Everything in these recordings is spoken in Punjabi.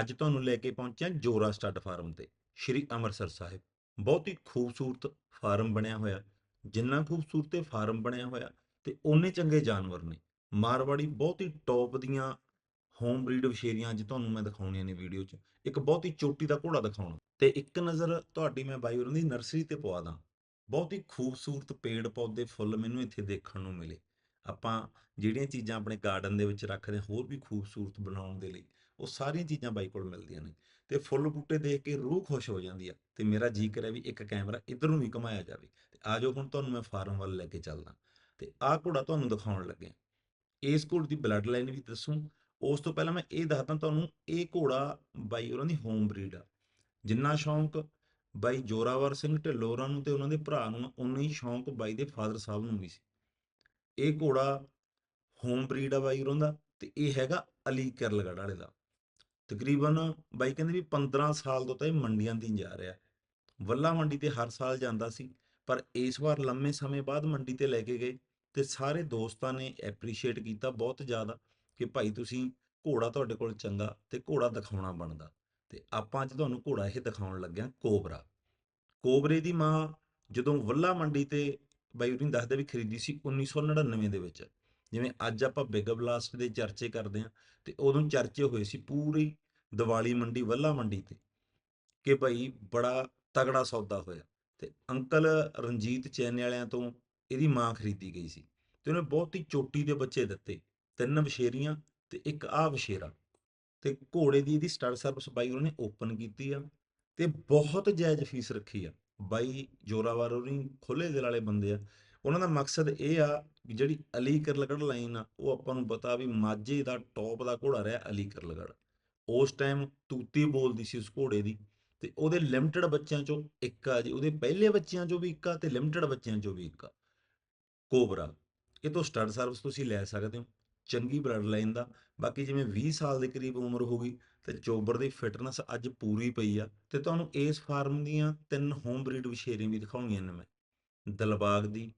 ਅੱਜ ਤੁਹਾਨੂੰ ਲੈ ਕੇ ਪਹੁੰਚਿਆ ਜੋਰਾ ਸਟੱਡ ਫਾਰਮ ਤੇ, ਸ਼੍ਰੀ ਅੰਮ੍ਰਿਤਸਰ ਸਾਹਿਬ। ਬਹੁਤ ਹੀ ਖੂਬਸੂਰਤ ਫਾਰਮ ਬਣਿਆ ਹੋਇਆ, ਜਿੰਨਾ ਖੂਬਸੂਰਤ ਇਹ ਫਾਰਮ ਬਣਿਆ ਹੋਇਆ ਤੇ ਓਨੇ ਚੰਗੇ ਜਾਨਵਰ ਨੇ। ਮਾਰਵਾੜੀ ਬਹੁਤ ਹੀ ਟੌਪ ਦੀਆਂ ਹੋਮ ਬਰੀਡ ਵਛੇਰੀਆਂ ਅੱਜ ਤੁਹਾਨੂੰ ਮੈਂ ਦਿਖਾਉਣੀਆਂ ਨੇ ਵੀਡੀਓ 'ਚ। ਇੱਕ ਬਹੁਤ ਹੀ ਚੋਟੀ ਦਾ ਘੋੜਾ ਦਿਖਾਉਣਾ। ਤੇ ਇੱਕ ਨਜ਼ਰ ਤੁਹਾਡੀ ਮੈਂ ਬਾਈ ਹੋਰਾਂ ਦੀ ਨਰਸਰੀ ਤੇ ਪਵਾ ਦਾਂ। ਬਹੁਤ ਹੀ ਖੂਬਸੂਰਤ ਪੇੜ ਪੌਦੇ, ਫੁੱਲ ਮੈਨੂੰ ਇੱਥੇ ਦੇਖਣ ਨੂੰ ਮਿਲੇ। ਆਪਾਂ ਜਿਹੜੀਆਂ ਚੀਜ਼ਾਂ ਆਪਣੇ ਗਾਰਡਨ ਦੇ ਵਿੱਚ ਰੱਖਦੇ ਹਾਂ, ਹੋਰ ਵੀ ਖੂਬਸੂਰਤ ਬਣਾਉਣ ਦੇ ਲਈ। ਉਹ ਸਾਰੀਆਂ ਚੀਜ਼ਾਂ ਬਾਈ ਕੋਲ ਮਿਲਦੀਆਂ ਨੇ। ਤੇ ਫੁੱਲ ਬੂਟੇ ਦੇਖ ਕੇ ਰੂਹ ਖੁਸ਼ ਹੋ ਜਾਂਦੀ ਆ ਤੇ ਮੇਰਾ ਜੀ ਕਰਿਆ ਵੀ ਇੱਕ ਕੈਮਰਾ ਇਧਰ ਨੂੰ ਵੀ ਘੁਮਾਇਆ ਜਾਵੇ। ਤੇ ਆਜੋ ਹੁਣ ਤੁਹਾਨੂੰ ਮੈਂ ਫਾਰਮ ਵੱਲ ਲੈ ਕੇ ਚੱਲਦਾ। ਤੇ ਆਹ ਘੋੜਾ ਤੁਹਾਨੂੰ ਦਿਖਾਉਣ ਲੱਗਿਆ। ਇਸ ਘੋੜ ਦੀ ਬਲੱਡ ਲਾਈਨ ਵੀ ਦੱਸੂ। ਉਸ ਤੋਂ ਪਹਿਲਾਂ ਮੈਂ ਇਹ ਦੱਸਦਾ ਤੁਹਾਨੂੰ, ਇਹ ਘੋੜਾ ਬਾਈ ਉਹਨਾਂ ਦੀ ਹੋਮ ਬਰੀਡ ਆ। ਜਿੰਨਾ ਸ਼ੌਂਕ ਬਾਈ ਜੋਰਾਵਰ ਸਿੰਘ ਢਿੱਲੋਰਾਂ ਨੂੰ ਤੇ ਉਹਨਾਂ ਦੇ ਭਰਾ ਨੂੰ ਉਨਾ ਹੀ ਸ਼ੌਂਕ ਬਾਈ ਦੇ ਫਾਦਰ ਸਾਹਿਬ ਨੂੰ ਵੀ ਸੀ। ਇਹ ਘੋੜਾ ਹੋਮ ਬਰੀਡ ਆ ਬਾਈ ਉਹਨਾਂ ਦਾ ਤੇ ਇਹ ਹੈਗਾ ਅਲੀ ਕਿਰਲਗੜ੍ਹ ਵਾਲੇ ਦਾ। ਤਕਰੀਬਨ ਬਾਈ ਕਹਿੰਦੇ ਵੀ 15 ਸਾਲ ਤੋਂ ਤਾਂ ਇਹ ਮੰਡੀਆਂ ਦੀ ਜਾ ਰਿਹਾ। ਵੱਲਾ ਮੰਡੀ ਤੇ ਹਰ ਸਾਲ ਜਾਂਦਾ ਸੀ, ਪਰ ਇਸ ਵਾਰ ਲੰਮੇ ਸਮੇਂ ਬਾਅਦ ਮੰਡੀ ਤੇ ਲੈ ਕੇ ਗਏ ਤੇ ਸਾਰੇ ਦੋਸਤਾਂ ਨੇ ਐਪਰੀਸ਼ੀਏਟ ਕੀਤਾ ਬਹੁਤ ਜ਼ਿਆਦਾ ਕਿ ਭਾਈ ਤੁਸੀਂ ਘੋੜਾ ਤੁਹਾਡੇ ਕੋਲ ਚੰਗਾ ਤੇ ਘੋੜਾ ਦਿਖਾਉਣਾ ਬਣਦਾ। ਤੇ ਆਪਾਂ ਅੱਜ ਤੁਹਾਨੂੰ ਘੋੜਾ ਇਹ ਦਿਖਾਉਣ ਲੱਗਿਆ ਕੋਬਰਾ। ਕੋਬਰੇ ਦੀ ਮਾਂ ਜਦੋਂ ਵੱਲਾ ਮੰਡੀ ਤੇ ਬਾਈ ਉਹਨੇ ਦੱਸਦੇ ਵੀ ਖਰੀਦੀ ਸੀ 1999 ਦੇ ਵਿੱਚ। ਜਿਵੇਂ ਅੱਜ ਆਪਾਂ ਬਿਗ ਬਲਾਸਟ ਦੇ ਚਰਚੇ ਕਰਦੇ ਹਾਂ, ਤੇ ਉਦੋਂ ਚਰਚੇ ਹੋਏ ਸੀ ਪੂਰੀ ਦੀਵਾਲੀ ਮੰਡੀ, ਵੱਲਾ ਮੰਡੀ ਤੇ, ਕਿ ਭਾਈ ਬੜਾ ਤਗੜਾ ਸੌਦਾ ਹੋਇਆ ਤੇ ਅੰਕਲ ਰਣਜੀਤ ਚੈਨ ਵਾਲਿਆਂ ਤੋਂ ਇਹਦੀ ਮਾਂ ਖਰੀਦੀ ਗਈ ਸੀ ਤੇ ਉਹਨੇ ਬਹੁਤ ਹੀ ਚੋਟੀ ਦੇ ਬੱਚੇ ਦਿੱਤੇ, ਤਿੰਨ ਵਛੇਰੀਆਂ ਤੇ ਇੱਕ ਆਹ ਵਛੇਰਾ ਤੇ ਘੋੜੇ ਦੀ ਇਹਦੀ ਸਟਾਰ ਸਰਵਿਸ ਬਾਈ ਉਹਨੇ ਓਪਨ ਕੀਤੀ ਆ ਤੇ ਬਹੁਤ ਜਾਇਜ਼ ਫੀਸ ਰੱਖੀ ਆ, ਬਾਈ ਜੋਰਾਵਰ ਉਹਨੀ ਖੁੱਲੇ ਦਿਲ ਵਾਲੇ ਬੰਦੇ ਆ ਉਹਨਾਂ ਦਾ ਮਕਸਦ ਇਹ ਆ ਵੀ ਜਿਹੜੀ ਅਲੀ ਕਰਲਗੜ ਲਾਈਨ ਆ, ਉਹ ਆਪਾਂ ਨੂੰ ਪਤਾ ਵੀ ਮਾਝੇ ਦਾ ਟੌਪ ਦਾ ਘੋੜਾ ਰਿਹਾ ਅਲੀ ਕਰਲਗੜ ਉਸ ਟਾਈਮ ਤੂਤੀ ਬੋਲਦੀ ਸੀ ਉਸ ਘੋੜੇ ਦੀ ਤੇ ਉਹਦੇ ਲਿਮਟਿਡ ਬੱਚਿਆਂ ਚੋਂ ਇੱਕ ਆ ਜੀ, ਉਹਦੇ ਪਹਿਲੇ ਬੱਚਿਆਂ ਚੋਂ ਵੀ ਇੱਕ ਆ ਤੇ ਲਿਮਟਿਡ ਬੱਚਿਆਂ ਚੋਂ ਵੀ ਇੱਕ ਆ। ਕੋਬਰਾ, ਇਹ ਤੋਂ ਸਟੱਡ ਸਰਵਿਸ ਤੁਸੀਂ ਲੈ ਸਕਦੇ ਹੋ, ਚੰਗੀ ਬਲੱਡ ਲਾਈਨ ਦਾ, ਬਾਕੀ ਜਿਵੇਂ 20 ਸਾਲ ਦੇ ਕਰੀਬ ਉਮਰ ਹੋ ਗਈ ਤੇ ਚੋਬਰ ਦੀ ਫਿਟਨੈਸ ਅੱਜ ਪੂਰੀ ਪਈ ਆ ਤੇ ਤੁਹਾਨੂੰ ਇਸ ਫਾਰਮ ਦੀਆਂ ਤਿੰਨ ਹੋਮ ਬਰੀਡ ਵਿਸ਼ੇਰੀਆਂ ਵੀ ਦਿਖਾਉਣੀਆਂ ਨੇ ਮੈਂ, ਦਲਬਾਗ ਦੀ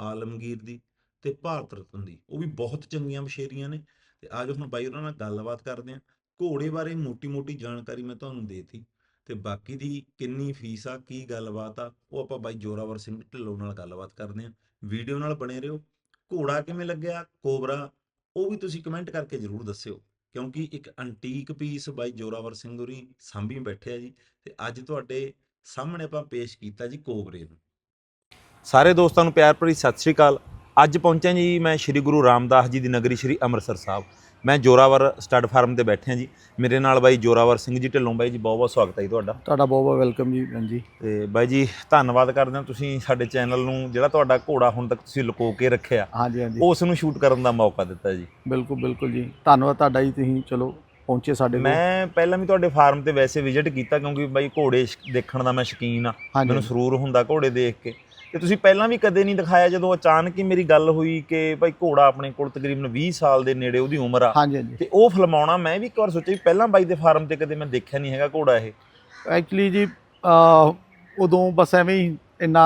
ਆਲਮਗੀਰ ਦੀ ਤੇ ਭਾਰਤ ਰਤਨ ਦੀ। ਉਹ ਵੀ ਬਹੁਤ ਚੰਗੀਆਂ ਵਿਸ਼ੇਰੀਆਂ ਨੇ। ਤੇ ਅੱਜ ਹੁਣ ਬਾਈ ਉਹਨਾਂ ਨਾਲ ਗੱਲਬਾਤ ਕਰਦੇ ਹਾਂ। ਘੋੜੇ ਬਾਰੇ ਮੋਟੀ-ਮੋਟੀ ਜਾਣਕਾਰੀ ਮੈਂ ਤੁਹਾਨੂੰ ਦੇਤੀ। ਤੇ ਬਾਕੀ ਦੀ ਕਿੰਨੀ ਫੀਸ ਆ, ਕੀ ਗੱਲਬਾਤ ਆ, ਉਹ ਆਪਾਂ ਬਾਈ ਜੋਰਾਵਰ ਸਿੰਘ ਢਿੱਲੋਂ ਨਾਲ ਗੱਲਬਾਤ ਕਰਦੇ ਹਾਂ। ਵੀਡੀਓ ਨਾਲ ਬਣੇ ਰਹੋ। ਘੋੜਾ ਕਿਵੇਂ ਲੱਗਿਆ? ਕੋਬਰਾ? ਉਹ ਵੀ ਤੁਸੀਂ ਕਮੈਂਟ ਕਰਕੇ ਜਰੂਰ ਦੱਸਿਓ। ਕਿਉਂਕਿ ਇੱਕ ਐਂਟੀਕ ਪੀਸ ਬਾਈ ਜੋਰਾਵਰ ਸਿੰਘ ਹੋਰੀ ਸਾਂਭੀ ਬੈਠੇ ਆ ਜੀ। ਤੇ ਅੱਜ ਤੁਹਾਡੇ ਸਾਹਮਣੇ ਆਪਾਂ ਪੇਸ਼ ਕੀਤਾ ਜੀ ਕੋਬਰੇ ਨੂੰ। ਸਾਰੇ ਦੋਸਤਾਂ ਨੂੰ ਪਿਆਰ ਭਰੀ ਸਤਿ ਸ੍ਰੀ ਅਕਾਲ। ਅੱਜ ਪਹੁੰਚਿਆ ਜੀ ਮੈਂ ਸ੍ਰੀ ਗੁਰੂ ਰਾਮਦਾਸ ਜੀ ਦੀ ਨਗਰੀ ਸ੍ਰੀ ਅੰਮ੍ਰਿਤਸਰ ਸਾਹਿਬ। ਮੈਂ ਜੋਰਾਵਰ ਸਟੱਡ ਫਾਰਮ ਤੇ ਬੈਠਿਆ ਜੀ। ਮੇਰੇ ਨਾਲ ਬਾਈ ਜੋਰਾਵਰ ਸਿੰਘ ਜੀ ਢਿੱਲੋਂ ਬਾਈ ਜੀ ਬਹੁਤ ਬਹੁਤ ਸਵਾਗਤ ਹੈ ਜੀ ਤੁਹਾਡਾ। ਤੁਹਾਡਾ ਬਹੁਤ ਬਹੁਤ ਵੈਲਕਮ ਜੀ ਭੈਣ ਜੀ। ਤੇ ਬਾਈ ਜੀ ਧੰਨਵਾਦ ਕਰਦੇ ਹਾਂ ਤੁਸੀਂ ਸਾਡੇ ਚੈਨਲ ਨੂੰ ਜਿਹੜਾ ਤੁਹਾਡਾ ਘੋੜਾ ਹੁਣ ਤੱਕ ਤੁਸੀਂ ਲੁਕੋ ਕੇ ਰੱਖਿਆ। ਹਾਂਜੀ ਹਾਂਜੀ। ਉਸ ਨੂੰ ਸ਼ੂਟ ਕਰਨ ਦਾ ਮੌਕਾ ਦਿੱਤਾ ਜੀ। ਬਿਲਕੁਲ ਬਿਲਕੁਲ ਜੀ। ਧੰਨਵਾਦ ਤੁਹਾਡਾ ਜੀ ਤੁਸੀਂ ਚਲੋ ਪਹੁੰਚੇ ਸਾਡੇ ਕੋਲ। ਮੈਂ ਪਹਿਲਾਂ ਵੀ ਤੁਹਾਡੇ ਫਾਰਮ ਤੇ ਵੈਸੇ ਵਿਜ਼ਿਟ ਕੀਤਾ ਕਿਉਂਕਿ ਬਾਈ ਘੋੜੇ ਦੇਖਣ ਦਾ ਮੈਂ ਸ਼ੌਕੀਨ ਆ ਹਾਂਜੀ ਮੈਨੂੰ ਸਰੂਰ ਹੁੰਦਾ ਘੋੜੇ ਦੇਖ ਕੇ। ਤੇ ਤੁਸੀਂ ਪਹਿਲਾਂ ਵੀ ਕਦੇ ਨਹੀਂ ਦਿਖਾਇਆ ਜਦੋਂ ਅਚਾਨਕ ਹੀ ਮੇਰੀ ਗੱਲ ਹੋਈ ਕਿ ਭਾਈ ਘੋੜਾ ਆਪਣੇ ਕੋਲ ਤਕਰੀਬਨ 20 ਸਾਲ ਦੇ ਨੇੜੇ ਉਹਦੀ ਉਮਰ ਆ? ਹਾਂਜੀ ਹਾਂਜੀ। ਤੇ ਉਹ ਫਿਲਮਾਉਣਾ ਮੈਂ ਵੀ ਇੱਕ ਵਾਰ ਸੋਚਿਆ ਵੀ ਪਹਿਲਾਂ ਬਾਈ ਦੇ ਫਾਰਮ ਤੇ ਕਦੇ ਮੈਂ ਦੇਖਿਆ ਨਹੀਂ ਹੈਗਾ ਘੋੜਾ ਇਹ। ਐਕਚੁਅਲੀ ਜੀ ਅਹ, ਉਦੋਂ ਬਸ ਐਵੇਂ ਹੀ ਇੰਨਾ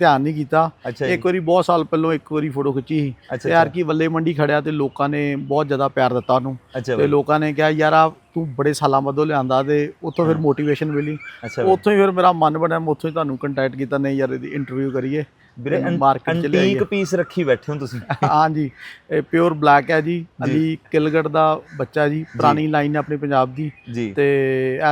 ਧਿਆਨ ਨਹੀਂ ਕੀਤਾ। ਅੱਛਾ ਜੀ। ਇੱਕ ਵਾਰੀ ਬਹੁਤ ਸਾਲ ਪਹਿਲਾਂ ਇੱਕ ਵਾਰੀ ਫੋਟੋ ਖਿੱਚੀ ਸੀ। ਅੱਛਾ ਤੇ ਯਾਰ ਅੱਛਾ ਕੀ ਵੱਲੇ ਮੰਡੀ ਖੜਿਆ ਤੇ ਲੋਕਾਂ ਨੇ ਬਹੁਤ ਜ਼ਿਆਦਾ ਪਿਆਰ ਦਿੱਤਾ ਉਹਨੂੰ। ਅੱਛਾ ਤੇ ਬਾਈ, ਲੋਕਾਂ ਨੇ ਕਿਹਾ ਯਾਰ ਆ ਤੂੰ ਬੜੇ ਸਾਲਾਂ ਬਾਅਦੋਂ ਲਿਆਂਦਾ ਤੇ ਉੱਥੋਂ ਫਿਰ। ਮੋਟੀਵੇਸ਼ਨ ਮਿਲੀ। ਅੱਛਾ ਬਾਈ। ਉੱਥੋਂ ਹੀ ਫਿਰ ਮੇਰਾ ਮਨ ਬਣਿਆ ਮੈਂ ਉੱਥੋਂ ਹੀ ਤੁਹਾਨੂੰ ਕੰਟੈਕਟ ਕੀਤਾ ਨਹੀਂ ਯਾਰ ਇਹਦੀ ਇੰਟਰਵਿਊ ਕਰੀਏ ਵੀਰੇ ਮਾਰਕੀਟ ਚ ਲਿਆਈਏ। ਐਂਟੀਕ ਪੀਸ ਰੱਖੀ ਬੈਠੇ ਹੋ ਤੁਸੀਂ। ਹਾਂਜੀ ਇਹ ਪਿਓਰ ਬਲੈਕ ਹੈ ਜੀ। ਜੀ। ਅਲੀ ਕਿਲਗੜ ਦਾ ਬੱਚਾ ਜੀ ਪੁਰਾਣੀ ਲਾਈਨ ਹੈ ਆਪਣੀ ਪੰਜਾਬ ਦੀ। ਜੀ। ਤੇ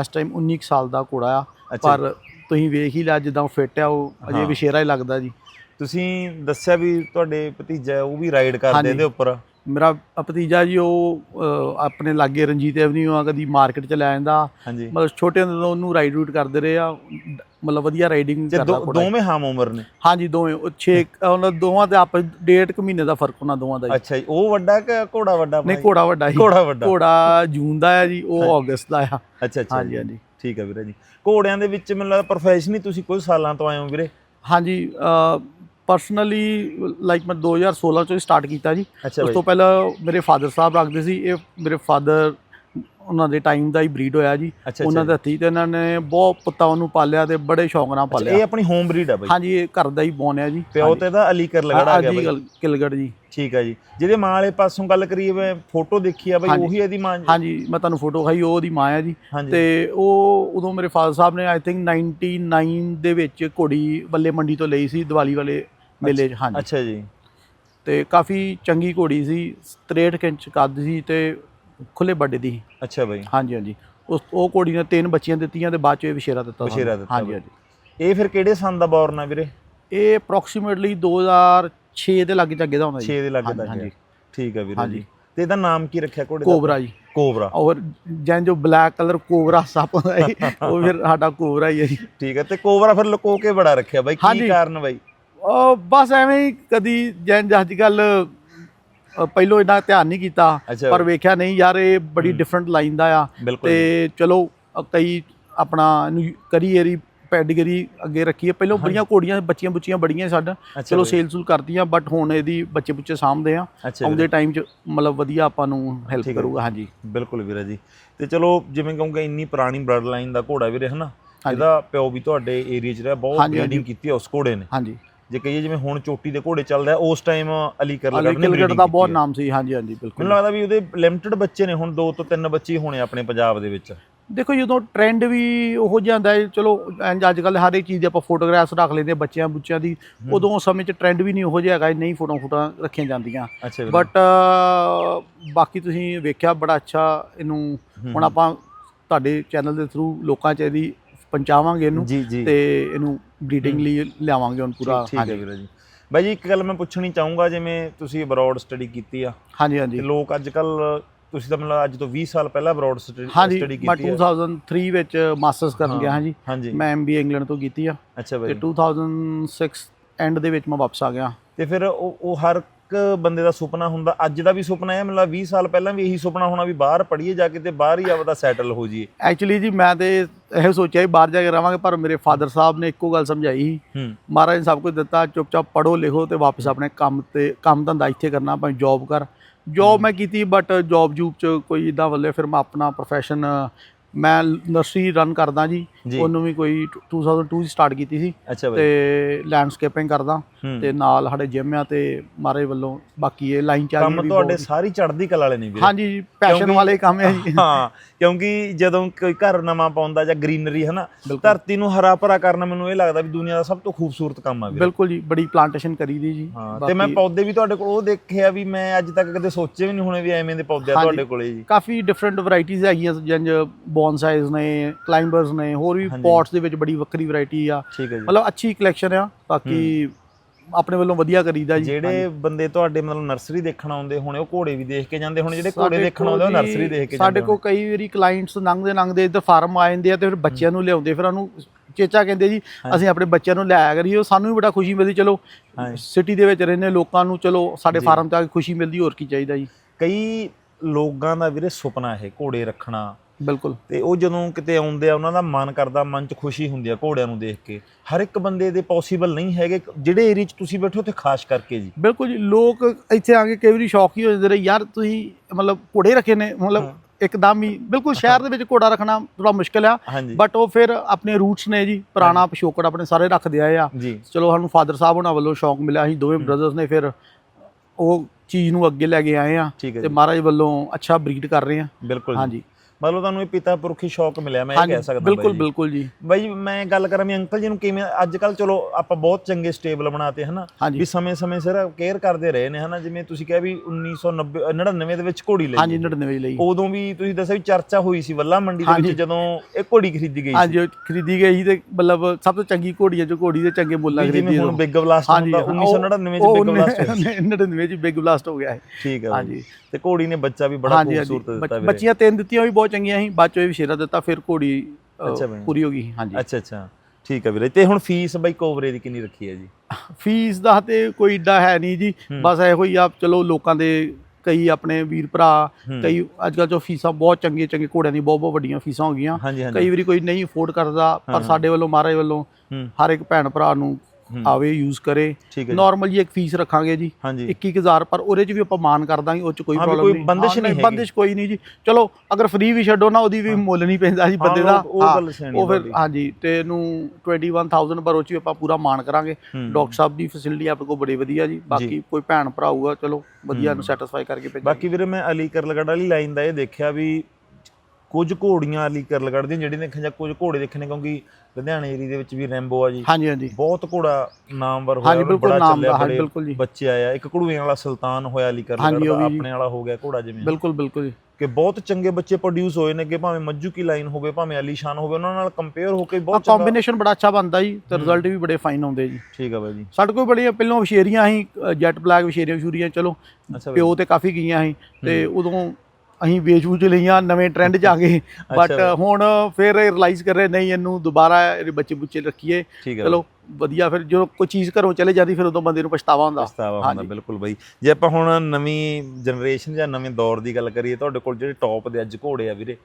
ਇਸ ਟਾਈਮ 19 ਕੁ ਸਾਲ ਦਾ ਘੋੜਾ ਆ। ਅੱਛਾ। ਪਰ ਤੁਸੀਂ ਵੇਖ ਹੀ ਲਿਆ ਜਿੱਦਾਂ ਫਿੱਟ ਆ ਉਹ ਅਜੇ ਹਾਂ। ਵਿਸ਼ੇਰਾ ਹੀ ਲੱਗਦਾ ਜੀ। ਤੁਸੀਂ ਦੱਸਿਆ ਵੀ ਤੁਹਾਡੇ ਭਤੀਜਾ ਹੈ, ਉਹ ਵੀ ਰਾਈਡ ਕਰਦੇ ਹਾਂਜੀ। ਇਹਦੇ ਉੱਪਰ? ਮੇਰਾ ਭਤੀਜਾ ਜੀ ਉਹ ਅਹ, ਆਪਣੇ ਲਾਗੇ ਰਣਜੀਤ ਐਵਨਿਊ ਆ ਕਦੀ ਮਾਰਕੀਟ ਚ ਲੈ ਜਾਂਦਾ ਹਾਂਜੀ। ਮਤਲਬ ਛੋਟੇ ਹੁੰਦੇ ਤੋਂ ਉਹਨੂੰ ਰਾਈਡ ਰੂਟ ਕਰਦੇ ਰਹੇ ਆ। ਮਤਲਬ ਵਧੀਆ ਰਾਈਡਿੰਗ ਤੇ ਕਰਦਾ ਦੋ- ਘੋੜਾ ਦੋਵੇਂ ਹਮ ਉਮਰ ਨੇ? ਹਾਂਜੀ ਦੋਵੇਂ। ਉਹ 6 ਉਹਨਾਂ ਦੋਵਾਂ ਦੇ ਆਪਸ ਡੇਢ ਕੁ ਮਹੀਨੇ ਦਾ ਫ਼ਰਕ ਉਹਨਾਂ ਦੋਵਾਂ ਦਾ ਜੀ। ਅੱਛਾ ਜੀ। ਉਹ ਵੱਡਾ ਕਿ ਘੋੜਾ ਵੱਡਾ ਨਹੀਂ ਘੋੜਾ ਵੱਡਾ ਸੀ ਘੋੜਾ ਵੱਡਾ। ਘੋੜਾ ਜੂਨ ਦਾ ਹੈ ਜੀ ਉਹ ਹਾਂਜੀ। ਅਗਸਤ ਦਾ ਆ। ਅੱਛਾ ਅੱਛਾ ਹਾਂਜੀ। ਹਾਂਜੀ। ਠੀਕ ਹੈ ਵੀਰੇ ਜੀ। ਘੋੜਿਆਂ ਦੇ ਵਿੱਚ ਮੈਨੂੰ ਲੱਗਦਾ ਪ੍ਰੋਫੈਸ਼ਨ ਹੀ ਤੁਸੀਂ ਕੁਝ ਸਾਲਾਂ ਤੋਂ ਆਏ ਹੋ ਵੀਰੇ। ਹਾਂਜੀ ਪਰਸਨਲੀ ਲਾਈਕ ਮੈਂ 2016 ਚੋਂ ਸਟਾਰਟ ਕੀਤਾ ਜੀ। ਉਸ ਤੋਂ ਪਹਿਲਾਂ ਮੇਰੇ ਫਾਦਰ ਸਾਹਿਬ ਰੱਖਦੇ ਸੀ। ਇਹ ਮੇਰੇ ਫਾਦਰ ਉਹਨਾਂ ਦੇ ਟਾਈਮ ਦਾ ਹੀ ਬਰੀਡ ਹੋਇਆ ਜੀ। ਉਹਨਾਂ ਦੇ ਹੱਥੀ ਤੇ ਇਹਨਾਂ ਨੇ ਬਹੁਤ ਪੁੱਤਾਂ ਉਹਨੂੰ ਪਾਲਿਆ ਤੇ ਬੜੇ ਸ਼ੌਂਕ ਨਾਲ ਅੱਛਾ, ਇਹ ਪਾਲਿਆ ਆਪਣੀ ਹੋਮ ਬਰੀਡ ਆ ਬਾਈ? ਹਾਂਜੀ ਇਹ ਘਰ ਦਾ ਹੀ ਬੋਨ ਹੈ ਜੀ। ਪਿਓ ਤੇ ਦਾ ਅਲੀਕਰ ਲਗੜਾ ਆ ਗਿਆ ਬਾਈ। ਕਿਲਗੜ ਜੀ। ਠੀਕ ਆ ਜੀ। ਜਿਹਦੇ ਮਾਂ ਵਾਲੇ ਪਾਸੋਂ ਗੱਲ ਕਰੀਏ ਮੈਂ ਫੋਟੋ ਦੇਖੀ ਆ ਬਾਈ। ਉਹੀ ਇਹਦੀ ਮਾਂ ਜੀ? ਹਾਂਜੀ ਮੈਂ ਤੁਹਾਨੂੰ ਫੋਟੋ ਖਾਈ ਉਹ ਉਹਦੀ ਮਾਂ ਹੈ ਜੀ। ਤੇ ਉਹ ਉਦੋਂ ਮੇਰੇ ਫਾਦਰ ਸਾਹਿਬ ਨੇ ਆਈ ਥਿੰਕ 99 ਦੇ ਵਿੱਚ ਘੋੜੀ ਬੱਲੇ ਮੰਡੀ ਤੋਂ ਲਈ ਸੀ ਦੀਵਾਲੀ ਵਾਲੇ ਮੇਲੇ 'ਚ ਹਾਂਜੀ। ਅੱਛਾ ਜੀ। ਤੇ ਕਾਫੀ ਚੰਗੀ ਘੋੜੀ ਸੀ 63 ਇੰਚ ਕੱਦ ਸੀ ਤੇ ਖੁੱਲੇ ਵੱਡੇ ਦੀ ਸੀ। ਅੱਛਾ ਬਾਈ। ਹਾਂਜੀ ਹਾਂਜੀ। ਉਸ ਉਹ ਘੋੜੀ ਨੇ ਤਿੰਨ ਬੱਚੀਆਂ ਦਿੱਤੀਆਂ ਤੇ ਬਾਅਦ ਚ ਇਹ ਵਿਸ਼ੇਰਾ ਦਿੱਤਾ ਸਾਨੂੰ। ਵਿਸ਼ੇਰਾ ਦਿੱਤਾ ਹਾਂਜੀ ਬਾਈ। ਹਾਂਜੀ। ਇਹ ਫਿਰ ਕਿਹੜੇ ਸੰਨ ਦਾ ਬੌਰਨ ਆ ਵੀਰੇ? ਇਹ ਅਪਰੋਕਸੀਮੇਟਲੀ 2006 ਦੇ ਲਾਗੇ ਚੱਗੇ ਦਾ ਹੁੰਦਾ 6 ਦੇ ਲੱਗੇ ਹਾਂਜੀ, ਤੱਕ ਹਾਂਜੀ। ਠੀਕ ਆ ਵੀਰੇ ਹਾਂਜੀ। ਜੀ। ਤੇ ਇਹਦਾ ਨਾਮ ਕੀ ਰੱਖਿਆ ਘੋੜੇ ਦਾ? ਕੋਬਰਾ ਜੀ। ਕੋਬਰਾ। ਔਰ ਜੈਨ ਜੋ ਬਲੈਕ ਕਲਰ ਕੋਬਰਾ ਸੱਪ ਹੁੰਦਾ ਹੈ ਉਹ ਫਿਰ ਸਾਡਾ ਕੋਬਰਾ ਹੀ ਹੈ ਜੀ। ਠੀਕ ਹੈ ਤੇ ਕੋਬਰਾ ਫਿਰ ਲੁਕੋ ਕੇ ਬੜਾ ਰੱਖਿਆ ਬਾਈ। ਕੀ ਹਾਂਜੀ। ਕਾਰਨ ਬਾਈ? ਉਹ ਬਸ ਐਵੇਂ ਹੀ ਕਦੀ ਜੈਨ ਅੱਜ ਕੱਲ ਪਹਿਲੋਂ ਇੰਨਾ ਧਿਆਨ ਨਹੀਂ ਕੀਤਾ ਪਰ ਵੇਖਿਆ ਨਹੀਂ ਯਾਰ ਇਹ ਬੜੀ। ਡਿਫਰੈਂਟ ਲਾਈਨ ਦਾ ਆ। ਤੇ ਚਲੋ ਕਈ ਆਪਣਾ ਕਰੀਅਰੀ ਪੈਡਗਰੀ ਅੱਗੇ ਰੱਖੀਏ ਪਹਿਲਾਂ। ਬੜੀਆਂ ਘੋੜੀਆਂ ਬੱਚੀਆਂ ਬੁੱਚੀਆਂ ਬੜੀਆਂ ਸਾਡਾ। ਚਲੋ ਸੇਲ ਸੂਲ ਕਰਦੀਆਂ ਬਟ ਹੁਣ ਇਹਦੀ ਬੱਚੇ ਬੁੱਚੇ ਸਾਂਭਦੇ ਆ। ਆਉਂਦੇ ਟਾਈਮ 'ਚ ਮਤਲਬ ਵਧੀਆ ਆਪਾਂ ਨੂੰ ਹੈਲਪ ਕਰੂਗਾ ਹਾਂਜੀ। ਬਿਲਕੁਲ ਵੀਰੇ ਜੀ। ਤੇ ਚਲੋ ਜਿਵੇਂ ਕਹੂੰਗਾ ਇੰਨੀ ਪੁਰਾਣੀ ਬਲੱਡ ਲਾਈਨ ਦਾ ਘੋੜਾ ਵੀਰੇ ਹਨਾ। ਇਹਦਾ ਪਿਓ ਵੀ ਤੁਹਾਡੇ ਏਰੀਆ 'ਚ ਰਿਹਾ ਬਹੁਤ। ਬਰੀਡਿੰਗ ਕੀਤੀ ਉਸ ਘੋੜੇ ਨੇ। ਹਾਂਜੀ। ਜੇ ਕਹੀਏ ਜਿਵੇਂ ਹੁਣ ਚੋਟੀ ਦੇ ਘੋੜੇ ਚੱਲਦਾ ਉਸ ਟਾਈਮ ਅਲੀ ਕਰ ਲਗਾ ਅਲੀ ਕਿਲਗੜ ਦਾ ਬਹੁਤ ਨਾਮ ਸੀ ਹਾਂਜੀ ਹਾਂਜੀ ਮੈਨੂੰ ਬਿਲਕੁਲ ਲੱਗਦਾ ਵੀ ਉਹਦੇ ਲਿਮਟਿਡ ਬੱਚੇ ਨੇ ਹੁਣ ਦੋ ਤੋਂ ਤਿੰਨ ਬੱਚੇ ਹੋਣੇ ਆਪਣੇ ਪੰਜਾਬ ਦੇ ਵਿੱਚ। ਦੇਖੋ ਜਦੋਂ ਟ੍ਰੈਂਡ ਵੀ ਉਹੋ ਜਿਹਾ ਹੁੰਦਾ ਹੈ ਚਲੋ ਅੱਜ ਕੱਲ ਹਰ ਇੱਕ ਚੀਜ਼ ਦੇ ਆਪਾਂ ਫੋਟੋਗ੍ਰਾਫਸ ਰੱਖ ਲੈਂਦੇ ਬੱਚਿਆਂ ਬੁੱਚਿਆਂ ਦੀ। ਉਦੋਂ ਉਸ ਸਮੇਂ 'ਚ ਟ੍ਰੈਂਡ ਵੀ ਨਹੀਂ ਉਹੋ ਜਿਹਾ ਹੈਗਾ ਨਹੀਂ ਫੋਟੋ ਫੋਟੋਆਂ ਰੱਖੀਆਂ ਜਾਂਦੀਆਂ। ਬਟ ਬਾਕੀ ਤੁਸੀਂ ਵੇਖਿਆ ਬੜਾ ਅੱਛਾ ਇਹਨੂੰ ਹੁਣ ਆਪਾਂ ਤੁਹਾਡੇ ਚੈਨਲ ਦੇ ਥਰੂ ਲੋਕਾਂ 'ਚ ਇਹਦੀ ਪਹੁੰਚਾਵਾਂਗੇ ਇਹਨੂੰ ਤੇ ਇਹਨੂੰ ਬਰੀਡਿੰਗ ਹੂੰ। ਲਈ ਲਿਆਵਾਂਗੇ ਹੁਣ ਪੂਰਾ। ਠੀਕ- ਹੈ ਵੀਰੇ ਜੀ। ਬਾਈ ਜੀ ਇੱਕ ਗੱਲ ਮੈਂ ਪੁੱਛਣੀ ਚਾਹੂੰਗਾ ਜਿਵੇਂ ਤੁਸੀਂ ਅਬਰੋਡ ਸਟੱਡੀ ਕੀਤੀ ਆ। ਹਾਂਜੀ ਤੇ ਹਾਂਜੀ ਲੋਕ ਅੱਜ ਕੱਲ ਤੁਸੀਂ ਤਾਂ ਮਤਲਬ ਅੱਜ ਤੋਂ 20 ਸਾਲ ਪਹਿਲਾਂ ਅਬਰੋਡ ਸਟੱਡੀ ਹਾਂਜੀ ਸਟੱਡੀ ਮੈਂ ਕੀਤੀ ਆ 2003 ਵਿੱਚ ਮਾਸਟਰਸ ਕਰਨ ਗਿਆ ਹਾਂ ਹਾਂਜੀ। ਮੈਂ ਐਮਬੀਏ ਇੰਗਲੈਂਡ ਤੋਂ ਕੀਤੀ ਆ। ਅੱਛਾ ਤੇ ਬਾਈ 2006 ਐਂਡ ਦੇ ਵਿੱਚ ਮੈਂ ਵਾਪਸ ਆ ਗਿਆ। ਤੇ ਫਿਰ ਉਹ ਉਹ ਹਰ ਇੱਕ ਬੰਦੇ ਦਾ ਸੁਪਨਾ ਹੁੰਦਾ ਅੱਜ ਦਾ ਵੀ ਸੁਪਨਾ ਹੈ ਮਤਲਬ 20 ਸਾਲ ਪਹਿਲਾਂ ਵੀ ਇਹੀ ਸੁਪਨਾ ਹੋਣਾ ਵੀ ਬਾਹਰ ਪੜ੍ਹੀਏ ਜਾ ਕੇ ਤੇ ਬਾਹਰ ਹੀ ਆਪਦਾ ਸੈਟਲ ਹੋ ਜਾਈਏ। ਐਕਚੁਅਲੀ ਜੀ ਮੈਂ ਤੇ ਇਹ ਸੋਚਿਆ ਸੀ ਬਾਹਰ ਜਾ ਕੇ ਰਵਾਂਗੇ ਪਰ ਮੇਰੇ ਫਾਦਰ ਸਾਹਿਬ ਨੇ ਇੱਕੋ ਗੱਲ ਸਮਝਾਈ ਮਹਾਰਾਜ ਨੇ ਸਭ ਕੁਝ ਦਿੱਤਾ ਚੁੱਪਚਾਪ ਪੜੋ ਲਿਖੋ ਤੇ ਵਾਪਸ ਆਪਣੇ ਕੰਮ ਤੇ ਕੰਮ ਧੰਦਾ ਇੱਥੇ ਕਰਨਾ ਭਾਵੇਂ ਜੌਬ ਕਰ। ਜੌਬ ਮੈਂ ਕੀਤੀ ਬਟ ਜੌਬ ਜੂਬ ਚ ਕੋਈ ਇਦਾਂ ਵੱਲੇ ਫਿਰ ਮੈਂ ਆਪਣਾ ਪ੍ਰੋਫੈਸ਼ਨ ਮੈਂ ਨਰਸਰੀ ਰਨ ਕਰਦਾ ਜੀ। ਜੀ। ਉਹਨੂੰ ਵੀ ਕੋਈ 2002 ਚ ਸਟਾਰਟ ਕੀਤੀ ਸੀ। ਅੱਛਾ ਬਾਈ। ਤੇ ਲੈਂਡਸਕੇਪਿੰਗ ਕਰਦਾ। ਹੂੰ। ਤੇ ਨਾਲ ਸਾਡੇ ਜਿਮ ਆ ਤੇ ਮਹਾਰਾਜ ਵੱਲੋਂ ਬਾਕੀ ਇਹ ਲਾਈਨ ਚੱਲ ਰਹੀ ਕੰਮ ਤੁਹਾਡੇ ਸਾਰੀ ਚੜ੍ਹਦੀ ਕਲਾ ਵਾਲੇ ਨੇ ਵੀਰੇ। ਹਾਂਜੀ ਪੈਸ਼ਨ ਕਿਉਂਕਿ- ਵਾਲੇ ਕੰਮ ਹੈ ਜੀ। ਹਾਂ ਕਿਉਂਕਿ ਜਦੋਂ ਕੋਈ ਘਰ ਨਵਾਂ ਪਾਉਂਦਾ ਜਾਂ ਗ੍ਰੀਨਰੀ ਹੈ ਨਾ ਬਿਲਕੁਲ। ਧਰਤੀ ਨੂੰ ਹਰਾ ਭਰਾ ਕਰਨਾ ਮੈਨੂੰ ਇਹ ਲੱਗਦਾ ਵੀ ਦੁਨੀਆ ਦਾ ਸਭ ਤੋਂ ਖੂਬਸੂਰਤ ਕੰਮ ਆ ਵੀਰੇ। ਬਿਲਕੁਲ ਜੀ ਬੜੀ ਪਲਾਂਟੇਸ਼ਨ ਕਰੀ ਦੀ ਜੀ। ਹਾਂ ਤੇ ਮੈਂ ਬਾਕੀ ਪੌਦੇ ਵੀ ਤੁਹਾਡੇ ਕੋਲ ਉਹ ਦੇਖਿਆ ਵੀ ਮੈਂ ਅੱਜ ਤੱਕ ਕਦੇ ਸੋਚੇ ਵੀ ਨਹੀਂ ਹੋਣੇ ਵੀ ਐਵੇਂ ਦੇ ਪੌਦੇ ਆ ਹਾਂਜੀ। ਤੁਹਾਡੇ ਕੋਲੇ ਜੀ। ਕਾਫੀ ਡਿਫਰੈਂਟ ਵੈਰਾਈਟੀਆਂ ਹੈਗੀਆਂ ਜਿੰਜ ਬੌਨਸਾਈਜ਼ ਨੇ ਕਲਾਈਂਬਰਸ ਨੇ ਹੋਰ ਵੀ ਹਾਂਜੀ। ਪੌਟਸ ਦੇ ਵਿੱਚ ਬੜੀ ਵੱਖਰੀ ਵੈਰਾਈਟੀ ਆ ਠੀਕ ਹੈ ਜੀ ਮਤਲਬ ਅੱਛੀ ਕਲੈਕਸ਼ਨ ਆ ਬਾਕੀ ਆਪਣੇ ਵੱਲੋਂ ਵਧੀਆ ਕਰੀਦਾ ਜੀ ਜਿਹੜੇ ਬੰਦੇ ਤੁਹਾਡੇ ਮਤਲਬ ਨਰਸਰੀ ਦੇਖਣ ਆਉਂਦੇ ਹੋਣੇ ਉਹ ਘੋੜੇ ਵੀ ਦੇਖ ਕੇ ਜਾਂਦੇ ਹੋਣੇ ਜਿਹੜੇ ਸਾਡੇ ਘੋੜੇ ਦੇਖਣ ਆਉਂਦੇ ਉਹ ਨਰਸਰੀ ਦੇਖ ਕੇ ਸਾਡੇ ਜਾਂਦੇ ਕੋਲ ਕਈ ਵਾਰੀ ਕਲਾਇੰਟਸ ਲੰਘਦੇ ਲੰਘਦੇ ਇੱਧਰ ਫਾਰਮ ਆ ਜਾਂਦੇ ਆ ਤੇ ਫਿਰ ਬੱਚਿਆਂ ਨੂੰ ਲਿਆਉਂਦੇ ਫਿਰ ਉਹਨੂੰ ਚੇਚਾ ਕਹਿੰਦੇ ਜੀ। ਅਸੀਂ ਆਪਣੇ ਬੱਚਿਆਂ ਨੂੰ ਲਿਆਇਆ ਕਰੀਏ ਉਹ ਸਾਨੂੰ ਵੀ ਬੜਾ ਖੁਸ਼ੀ ਮਿਲਦੀ ਚਲੋ ਹਾਂਜੀ। ਸਿਟੀ ਦੇ ਵਿੱਚ ਰਹਿੰਦੇ ਲੋਕਾਂ ਨੂੰ ਚਲੋ ਸਾਡੇ ਜੀ। ਫਾਰਮ ਤੇ ਆ ਕੇ ਖੁਸ਼ੀ ਮਿਲਦੀ ਹੋਰ ਕੀ ਚਾਹੀਦਾ ਜੀ ਕਈ ਲੋਕਾਂ ਦਾ ਵੀਰੇ ਸੁਪਨਾ ਇਹ ਘੋੜੇ ਰੱਖਣਾ ਬਿਲਕੁਲ। ਤੇ ਉਹ ਜਦੋਂ ਕਿਤੇ ਆਉਂਦੇ ਆ ਉਹਨਾਂ ਦਾ ਮਨ ਕਰਦਾ ਮਨ 'ਚ ਖੁਸ਼ੀ ਹੁੰਦੀ ਆ ਘੋੜਿਆਂ ਨੂੰ ਦੇਖ ਕੇ। ਹਰ ਇੱਕ ਬੰਦੇ ਦੇ ਪੋਸੀਬਲ ਨਹੀਂ ਹੈਗੇ ਜਿਹੜੇ ਏਰੀਆ 'ਚ ਤੁਸੀਂ ਬੈਠੇ ਉੱਥੇ ਖਾਸ ਕਰਕੇ ਜੀ। ਬਿਲਕੁਲ ਜੀ ਲੋਕ ਇੱਥੇ ਆ ਕੇ ਕਈ ਵਾਰੀ ਸ਼ੌਕ ਹੀ ਹੋ ਜਾਂਦੇ ਨੇ ਯਾਰ ਤੁਸੀਂ ਮਤਲਬ ਘੋੜੇ ਰੱਖੇ ਨੇ ਮਤਲਬ। ਇੱਕਦਮ ਹੀ ਬਿਲਕੁਲ ਸ਼ਹਿਰ ਦੇ ਵਿੱਚ ਘੋੜਾ ਰੱਖਣਾ ਥੋੜਾ ਮੁਸ਼ਕਲ ਆ ਬਟ ਉਹ ਫਿਰ ਆਪਣੇ ਰੂਟਸ ਨੇ ਜੀ ਪੁਰਾਣਾ ਪਿਛੋਕੜ ਆਪਣੇ ਸਾਰੇ ਰੱਖਦੇ ਆਏ ਆ। ਚਲੋ ਸਾਨੂੰ ਫਾਦਰ ਸਾਹਿਬ ਉਹਨਾਂ ਵੱਲੋਂ ਸ਼ੌਕ ਮਿਲਿਆ ਅਸੀਂ ਦੋਵੇਂ। ਬ੍ਰਦਰਸ ਨੇ ਫਿਰ ਉਹ ਚੀਜ਼ ਨੂੰ ਅੱਗੇ ਲੈ ਕੇ ਆਏ ਆ ਤੇ ਮਹਾਰਾਜ ਵੱਲੋਂ ਅੱਛਾ ਬਰੀਡ ਕਰ ਰਹੇ ਆ। ਬਿਲਕੁਲ ਹਾਂਜੀ। ਮਤਲਬ ਤੁਹਾਨੂੰ ਇਹ ਪਿਤਾ ਪੁਰਖੀ ਸ਼ੌਕ ਮਿਲਿਆ ਮੈਂ ਇਹ ਕਹਿ ਸਕਦਾ ਬਿਲਕੁਲ। ਬਿਲਕੁਲ ਜੀ। ਬਾਈ ਮੈਂ ਗੱਲ ਕਰਾਂ ਵੀ ਅੰਕਲ ਜੀ ਨੂੰ ਕਿਵੇਂ ਅੱਜ ਕੱਲ ਚਲੋ ਆਪਾਂ ਬਹੁਤ ਚੰਗੇ ਸਟੇਬਲ ਬਣਾਤੇ ਹਨਾ? ਵੀ ਸਮੇਂ-ਸਮੇਂ ਸਿਰ ਕੇਅਰ ਕਰਦੇ ਰਹੇ ਨੇ ਹਨਾ? ਜਿਵੇਂ ਤੁਸੀਂ ਕਿਹਾ ਵੀ 1990 99 ਦੇ ਵਿੱਚ ਘੋੜੀ ਲਈ ਹਾਂਜੀ 99 ਵਜੇ ਲਈ। ਉਦੋਂ ਵੀ ਤੁਸੀਂ ਦੱਸਿਆ ਵੀ ਚਰਚਾ ਹੋਈ ਸੀ ਵੱਲਾ ਮੰਡੀ ਦੇ ਵਿੱਚ। ਜਦੋਂ ਇਹ ਘੋੜੀ ਖਰੀਦੀ ਗਈ ਸੀ। ਹਾਂਜੀ ਖਰੀਦੀ ਗਈ ਸੀ ਤੇ ਮਤਲਬ ਸਭ ਤੋਂ ਚੰਗੀ ਘੋੜੀ ਹੈ ਜੋ ਘੋੜੀ ਦੇ ਚੰਗੇ ਮੁੱਲਾਂ ਖਰੀਦੀ ਜਿਵੇਂ ਹੁਣ। ਬਿਗ ਬਲਾਸਟ ਹੁੰਦਾ 1999 ਚ ਬਿਗ ਬਲਾਸਟ ਹੋਇਆ 99 ਚ ਬਿਗ ਬਲਾਸਟ ਹੋ ਗਿਆ ਹੈ ਠੀਕ ਹੈ। ਹਾਂਜੀ। ਤੇ ਘੋੜੀ ਨੇ ਬੱਚਾ ਵੀ ਬੜਾ ਖੂਬਸੂਰਤ ਦਿੱਤਾ ਵੀਰੇ। ਬੱਚੀਆਂ ਤਿੰਨ ਦਿੱਤੀਆਂ ਵੀ ਬਹੁਤ ਚੰਗੀਆਂ ਸੀ ਬਾਅਦ ਚੋਂ ਇਹ ਵਿਸ਼ੇਰਾ ਦਿੱਤਾ ਫਿਰ ਘੋੜੀ ਅ, ਅੱਛਾ ਬਾਈ। ਪੂਰੀ ਹੋ ਗਈ ਹਾਂਜੀ ਅੱਛਾ ਅੱਛਾ ਠੀਕ ਹੈ ਵੀਰੇ ਤੇ ਹੁਣ ਫੀਸ ਬਾਈ ਕੋਬਰੇ ਦੀ ਕਿੰਨੀ ਰੱਖੀ ਹੈ ਜੀ ਫੀਸ ਦਾ ਤੇ ਕੋਈ ਏਡਾ ਹੈ ਨਹੀਂ ਜੀ ਹੂੰ। ਬਸ ਇਹੋ ਹੀ ਆ ਚਲੋ ਲੋਕਾਂ ਦੇ ਕਈ ਆਪਣੇ ਵੀਰ ਭਰਾ ਹੂੰ। ਕਈ ਅੱਜ ਕੱਲ੍ਹ ਜੋ ਫੀਸਾਂ ਬਹੁਤ ਚੰਗੀਆਂ ਚੰਗੇ ਘੋੜਿਆਂ ਦੀ ਬਹੁਤ ਬਹੁਤ ਵੱਡੀਆਂ ਫੀਸਾਂ ਹੋ ਗਈਆਂ ਹਾਂਜੀ ਕਈ ਵਾਰੀ ਕੋਈ ਨਹੀਂ ਅਫੋਰਡ ਕਰਦਾ ਹਾਂ, ਪਰ ਸਾਡੇ ਵੱਲੋਂ ਮਹਾਰਾਜ ਵੱਲੋਂ ਹੂੰ ਹਰ ਇੱਕ ਭੈਣ ਭਰਾ ਨੂੰ। ਆਵੇ ਯੂਜ਼ ਕਰੇ। ਨਾਰਮਲ ਜੀ। ਇੱਕ ਫੀਸ ਰੱਖਾਂਗੇ ਜੀ। ਹਾਂਜੀ। 21000 ਪਰ ਉਹਦੇ ਚ ਵੀ ਆਪਾਂ ਮਾਨ ਕਰ ਦਾਂਗੇ ਉਹ ਚ ਕੋਈ ਪ੍ਰੋਬਲਮ ਕੋਈ ਨਹੀਂ। ਬੰਦਿਸ਼ ਨਹੀਂ। ਬੰਦਿਸ਼ ਕੋਈ ਨਹੀਂ ਜੀ। ਚਲੋ ਅਗਰ ਫ੍ਰੀ ਵੀ ਛੱਡੋ ਨਾ ਉਹਦੀ ਵੀ। ਮੁੱਲ ਨਹੀਂ ਪੈਂਦਾ ਜੀ ਬੰਦੇ ਦਾ। ਉਹ- ਫਿਰ। ਹਾਂਜੀ ਤੇ ਇਹਨੂੰ 21000 ਪਰ ਉਹ ਚ ਵੀ ਆਪਾਂ ਪੂਰਾ ਮਾਨ ਕਰਾਂਗੇ। ਡਾਕਟਰ ਸਾਹਿਬ ਦੀ ਫੈਸਿਲਿਟੀ ਆਪਣੇ ਕੋਲ ਬੜੀ ਵਧੀਆ ਜੀ। ਬਾਕੀ ਕੋਈ ਭੈਣ ਭਰਾ ਹੋਊਗਾ ਚਲੋ ਵਧੀਆ ਨੂੰ। ਸੈਟੀਸਫਾਈ ਕਰਕੇ ਭੇਜਾਂਗੇ। ਬਾਕੀ ਵੀਰੇ ਮੈਂ ਅਲੀ ਕਰਲਗੜ ਵਾਲੀ ਲਾਈਨ ਦਾ ਇਹ ਦੇਖਿਆ ਵੀ ਕੁਝ ਘੋੜੀਆਂ ਅਲੀ ਕਰਲਗੜ ਦੀਆਂ ਜਿਹੜੀਆਂ ਦੇਖਣ ਜਾਂ ਕੁਝ ਘੋੜੇ ਦੇਖਣੇ ਕਿਉਂਕਿ ਲੁਧਿਆਣੇ ਏਰੀਆ ਦੇ ਵਿੱਚ ਵੀ ਰੈਂਬੋ ਆ ਜੀ। ਹਾਂਜੀ ਹਾਂਜੀ। ਬਹੁਤ ਘੋੜਾ ਨਾਮਵਰ ਹੋਇਆ ਹਾਂਜੀ ਬਿਲਕੁਲ ਬੜਾ ਨਾਮ ਦਾ ਹਾਂਜੀ ਬਿਲਕੁਲ ਜੀ। ਬੱਚੇ ਆਇਆ ਇੱਕ ਘੜੂਆਂ ਵਾਲਾ ਸੁਲਤਾਨ ਹੋਇਆ ਅਲੀ ਕਰਲਗੜ ਹਾਂਜੀ, ਦਾ ਉਹ ਵੀ ਜੀ। ਆਪਣੇ ਵਾਲਾ ਹੋ ਗਿਆ ਘੋੜਾ ਜਿਵੇਂ। ਬਿਲਕੁਲ ਬਿਲਕੁਲ ਜੀ। ਕਿ ਬਹੁਤ ਚੰਗੇ ਬੱਚੇ ਪ੍ਰੋਡਿਊਸ ਹੋਏ ਨੇ ਕਿ ਭਾਵੇਂ ਮੱਜੂ ਕੀ ਲਾਈਨ ਹੋਵੇ ਭਾਵੇਂ ਅਲੀ ਸ਼ਾਨ ਹੋਵੇ ਉਹਨਾਂ ਨਾਲ ਕੰਪੇਅਰ ਹੋ ਕੇ ਬਹੁਤ ਚੰਗਾ ਕੰਬੀਨੇਸ਼ਨ ਬੜਾ ਅੱਛਾ ਬਣਦਾ ਜੀ ਤੇ। ਰਿਜ਼ਲਟ ਵੀ ਬੜੇ ਫਾਈਨ ਆਉਂਦੇ ਜੀ। ਠੀਕ ਆ ਬਾਈ ਜੀ। ਸਾਡੇ ਕੋਲ ਬੜੀਆਂ ਪਹਿਲਾਂ ਵਿਸ਼ੇਰੀਆਂ ਸੀ ਜੈਟ ਬਲੈਕ ਵਿਸ਼ੇਰੀਆਂ ਵਿਸ਼ੂਰੀਆਂ ਚਲੋ ਪਿਓ ਤੇ ਕਾਫੀ ਗਈਆਂ ਸੀ ਤੇ ਉਦੋਂ ਅਸੀਂ ਵੇਚ ਵੂਚ ਲਈਆਂ ਨਵੇਂ ਟ੍ਰੈਂਡ 'ਚ ਆ ਗਏ। ਬਟ। ਹੁਣ ਫਿਰ ਰਿਅਲਾਈਜ਼ ਕਰ ਰਹੇ ਨਹੀਂ ਇਹਨੂੰ ਦੁਬਾਰਾ ਇਹਦੇ ਬੱਚੇ ਬੁੱਚੇ ਰੱਖੀਏ ਚਲੋ ਵਧੀਆ ਫਿਰ ਜਦੋਂ ਕੋਈ ਚੀਜ਼ ਘਰੋਂ ਚਲੇ ਜਾਂਦੀ ਫਿਰ ਉਦੋਂ ਬੰਦੇ ਨੂੰ ਪਛਤਾਵਾ ਹੁੰਦਾ। ਪਛਤਾਵਾ ਹੁੰਦਾ। ਬਿਲਕੁਲ ਬਾਈ। ਜੇ ਆਪਾਂ ਹੁਣ ਨਵੀਂ ਜਨਰੇਸ਼ਨ ਜਾਂ ਨਵੇਂ ਦੌਰ ਦੀ ਗੱਲ ਕਰੀਏ ਤੁਹਾਡੇ ਕੋਲ ਜਿਹੜੇ ਟੌਪ ਦੇ ਅੱਜ ਘੋੜੇ ਆ ਵੀਰੇ।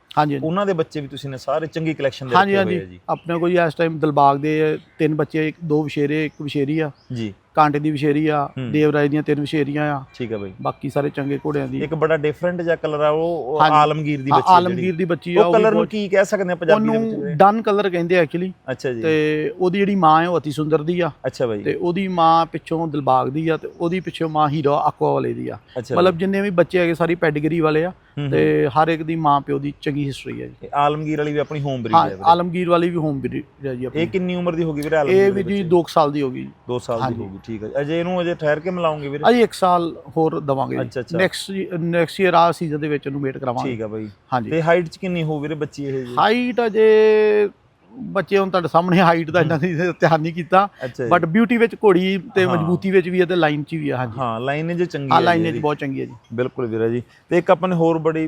ਉਹਨਾਂ ਦੇ ਬੱਚੇ ਵੀ ਤੁਸੀਂ ਨੇ ਸਾਰੇ ਚੰਗੀ ਕਲੈਕਸ਼ਨ ਦੇ ਰੱਖੇ ਹੋਏ ਆ ਜੀ। ਆਪਣੇ ਕੋਲ ਇਸ ਟਾਈਮ ਦਿਲਬਾਗ ਦੇ ਤਿੰਨ ਬੱਚੇ ਇੱਕ ਦੋ ਵਿਸ਼ੇਰੇ ਇੱਕ ਵਿਸ਼ੇਰੀ ਆ। ਜੀ। ਕਾਂਟੇ ਦੀ ਵਿਸ਼ੇਰੀ ਆ ਹੂੰ। ਦੇਵਰਾਜ ਦੀਆਂ ਤਿੰਨ ਵਿਸ਼ੇਰੀਆਂ ਆ ਠੀਕ ਆ ਬਾਈ ਬਾਕੀ ਸਾਰੇ ਚੰਗੇ ਘੋੜਿਆਂ ਦੀ ਇੱਕ ਬੜਾ ਡਿਫਰੈਂਟ ਜਿਹਾ ਕਲਰ ਆ ਉਹ। ਆਲਮਗੀਰ ਦੀ ਹਾਂ, ਬੱਚੀ ਆ। ਆਲਮਗੀਰ ਦੀ ਬੱਚੀ ਆ ਉਹ ਕਲਰ ਨੂੰ ਕੀ ਕਹਿ ਸਕਦੇ ਆ ਪੰਜਾਬੀ ਦੇ ਵਿੱਚ ਉਹਨੂੰ? ਡਨ ਕਲਰ ਕਹਿੰਦੇ ਐਕਚੁਅਲੀ ਅੱਛਾ ਜੀ ਤੇ ਉਹਦੀ ਜਿਹੜੀ ਮਾਂ ਹੈ ਉਹ ਅਤੀ ਸੁੰਦਰ ਦੀ ਆ ਅੱਛਾ ਬਾਈ ਤੇ ਉਹਦੀ ਮਾਂ ਪਿੱਛੋਂ ਦਿਲਬਾਗ ਦੀ ਆ ਤੇ ਉਹਦੀ ਪਿੱਛੋਂ ਮਾਂ ਹੀਰੋ ਆਕਵਾ ਵਾਲੇ ਦੀ ਆ ਮਤਲਬ ਜਿੰਨੇ ਵੀ ਬੱਚੇ ਹੈਗੇ ਸਾਰੀ ਪੈਡੀਗਰੀ ਵਾਲੇ ਆ ਹੂੰ, ਹੂੰ। ਤੇ ਹਰ ਇੱਕ ਦੀ ਮਾਂ ਪਿਓ ਦੀ ਚੰਗੀ ਹਿਸਟਰੀ ਹੈ ਜੀ। ਇਹ ਆਲਮਗੀਰ ਵਾਲੀ ਵੀ ਆਪਣੀ ਹੋਮ ਬਰੀਡ ਹਾਂ ਹੈ ਆਲਮਗੀਰ ਵਾਲੀ ਵੀ ਹੋਮ ਬਰੀਡ ਹੈ ਜੀ ਇਹ ਆਪਣੀ ਕਿੰਨੀ ਉਮਰ ਦੀ ਹੋਗੀ ਵੀਰੇ ਆਲਮਗੀਰ ਇਹ ਵੀ ਜੀ ਬੱਚੇ? 2 ਸਾਲ ਦੀ ਹੋ ਗਈ 2 ਸਾਲ ਦੀ। ਹੋਗੀ ਠੀਕ ਹੈ। ਅਜੇ ਇਹਨੂੰ ਅਜੇ ਠਹਿਰ ਕੇ ਮਿਲਾਉਂਗੇ ਵੀਰੇ? ਅਜੇ 1 ਸਾਲ ਹੋਰ ਦਵਾਂਗੇ। ਨੈਕਸਟ ਨੈਕਸਟ ਈਅਰ ਆ ਸੀਜ਼ਨ ਦੇ ਵਿੱਚ ਉਹਨੂੰ ਵੇਟ ਕਰਾਵਾਂਗੇ। ਠੀਕ ਆ ਬਾਈ। ਹਾਂਜੀ। ਤੇ ਹਾਈਟ ਚ ਕਿੰਨੀ ਹੋ ਵੀਰੇ ਬੱਚੀ ਇਹ ਜੀ? ਹਾਈਟ ਅਜੇ ਬੱਚੇ ਹੁਣ ਤੁਹਾਡੇ ਸਾਹਮਣੇ ਹਾਈਟ ਦਾ ਇੰਨਾ ਨਹੀਂ ਧਿਆਨ ਨਹੀਂ ਕੀਤਾ। ਬਟ ਬਿਊਟੀ ਵਿੱਚ ਘੋੜੀ ਤੇ ਹਾਂ। ਮਜ਼ਬੂਤੀ ਵਿੱਚ ਵੀ ਹੈ ਤੇ ਲਾਈਨ 'ਚ ਵੀ ਹੈ ਹਾਂਜੀ। ਹਾਂ ਲਾਈਨ ਜੇ ਚੰਗੀ ਆ ਹੈ ਲਾਈਨ ਜੀ। ਬਹੁਤ ਚੰਗੀ ਹੈ ਜੀ। ਬਿਲਕੁਲ ਵੀਰੇ ਜੀ। ਤੇ ਇੱਕ ਆਪਾਂ ਨੇ ਹੋਰ ਬੜੀ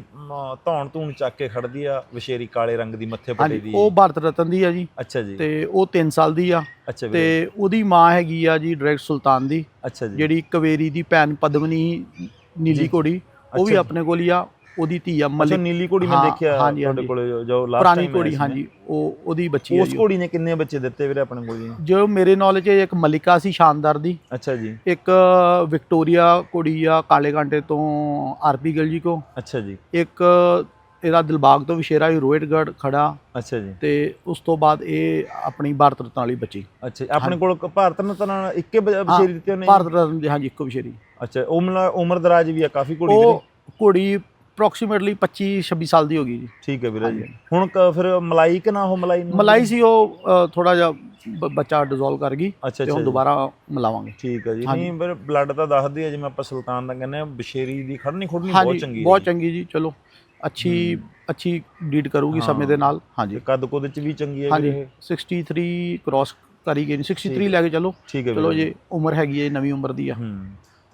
ਧੌਣ ਧੂਣ ਚੱਕ ਕੇ ਖੜਦੀ ਆ ਵਿਸ਼ੇਰੀ ਕਾਲੇ ਰੰਗ ਦੀ ਮੱਥੇ ਪੱਟੇ ਦੀ। ਉਹ ਭਾਰਤ ਰਤਨ ਦੀ ਆ ਜੀ। ਅੱਛਾ ਜੀ। ਤੇ ਉਹ 3 ਸਾਲ ਦੀ ਆ। ਤੇ ਉਹਦੀ ਮਾਂ ਹੈਗੀ ਆ ਜੀ ਡਾਇਰੈਕਟ ਸੁਲਤਾਨ ਦੀ। ਅੱਛਾ ਜੀ। ਜਿਹੜੀ ਕਵੇਰੀ ਦੀ ਭੈਣ ਪਦਮਨੀ। ਨੀਲੀ ਘੋੜੀ ਉਹ ਵੀ। ਆਪਣੇ ਕੋਲ ਹੀ ਆ। ਉਹਦੀ ਧੀ ਆ ਮਲਿਕ। ਨੀਲੀ ਘੋੜੀ ਮੈਂ ਦੇਖਿਆ ਤੁਹਾਡੇ। ਕੋਲੇ ਜੋ ਲਾਸਟ ਪੁਰਾਣੀ ਘੋੜੀ ਹਾਂਜੀ ਉਹ ਉਹਦੀ ਬੱਚੀ ਹੈ ਉਸ ਘੋੜੀ ਨੇ ਕਿੰਨੇ ਬੱਚੇ ਦਿੱਤੇ ਵੀਰੇ ਆਪਣੇ ਕੋਲ ਜੀ? ਜੋ ਮੇਰੇ ਨੌਲੇਜ ਇੱਕ ਮਲਿਕਾ ਸੀ ਸ਼ਾਨਦਾਰ ਦੀ। ਅੱਛਾ ਜੀ। ਇੱਕ ਵਿਕਟੋਰੀਆ ਕੁੜੀ ਆ ਕਾਲੇ ਕਾਂਟੇ ਤੋਂ ਆਰਪੀ ਗਿਲ ਜੀ ਕੋ। ਅੱਛਾ ਜੀ। ਇੱਕ ਇਹਦਾ ਦਿਲਬਾਗ ਤੋਂ ਵਿਸ਼ੇਰਾ ਹੀ ਰੋਹਿਤਗੜ ਖੜਾ। ਅੱਛਾ ਜੀ। ਤੇ ਉਸ ਤੋਂ ਬਾਅਦ ਇਹ ਆਪਣੀ ਭਾਰਤ ਰਤਨ ਵਾਲੀ ਬੱਚੀ। ਅੱਛਾ। ਆਪਣੇ ਕੋਲ ਭਾਰਤ ਨੂੰ ਤਾਂ ਇੱਕੇ ਬਸ਼ੇਰੀ ਦਿੱਤੇ ਉਹਨੇ? ਭਾਰਤ ਰਤਨ ਦੀ ਹਾਂਜੀ ਇੱਕੋ ਵਿਸ਼ੇਰੀ ਅੱਛਾ ਉਮਰ ਉਮਰ ਦਰਾਜ ਵੀ ਆ ਕਾਫੀ ਘੋੜੀ ਉਹ ਕੁੜੀ ਅਪਰੋਕਸੀਮੇਟਲੀ 25 26 ਸਾਲ ਦੀ ਹੋ ਗਈ ਜੀ। ਠੀਕ ਹੈ ਵੀਰੇ ਜੀ। ਹੁਣ ਕ- ਫਿਰ ਮਲਾਈ ਕਿ ਨਾ ਉਹ ਮਲਾਈ ਨੂੰ? ਮਲਾਈ ਸੀ ਉਹ ਥੋੜਾ ਜਿਹਾ ਬ- ਬੱਚਾ ਡਿਜ਼ੋਲਵ ਕਰ ਗਈ ਅੱਛਾ ਤੇ ਅੱਛਾ ਹੁਣ ਜੀ। ਦੁਬਾਰਾ ਮਿਲਾਵਾਂਗੇ। ਠੀਕ ਹੈ ਜੀ। ਨਹੀਂ ਫਿਰ ਬਲੱਡ ਤਾਂ ਦੱਸਦੀ ਹੈ ਜਿਵੇਂ ਆਪਾਂ ਸੁਲਤਾਨ ਦਾ ਕਹਿੰਦੇ ਆ ਬਸ਼ੇਰੀ ਦੀ ਖੜਨੀ ਖੁੜਨੀ ਬਹੁਤ ਚੰਗੀ ਹੈ ਬਹੁਤ ਜੀ। ਚੰਗੀ ਜੀ ਚਲੋ ਅੱਛੀ ਅੱਛੀ ਡੀਡ ਕਰੂਗੀ। ਸਮੇਂ ਦੇ ਨਾਲ। ਹਾਂਜੀ। ਤੇ ਕੱਦ ਕੁੱਦ ਚ ਵੀ ਚੰਗੀ ਹੈ ਹਾਂਜੀ ਵੀਰੇ। 63 ਕ੍ਰਾਸ ਕਰੀ ਗਈ 63 ਠੀਕ। ਲੈ ਕੇ ਚਲੋ। ਠੀਕ ਹੈ ਚਲੋ ਵੀਰੇ। ਜੇ ਉਮਰ ਹੈਗੀ ਹੈ ਨਵੀਂ ਉਮਰ ਦੀ ਆ। ਹੂੰ।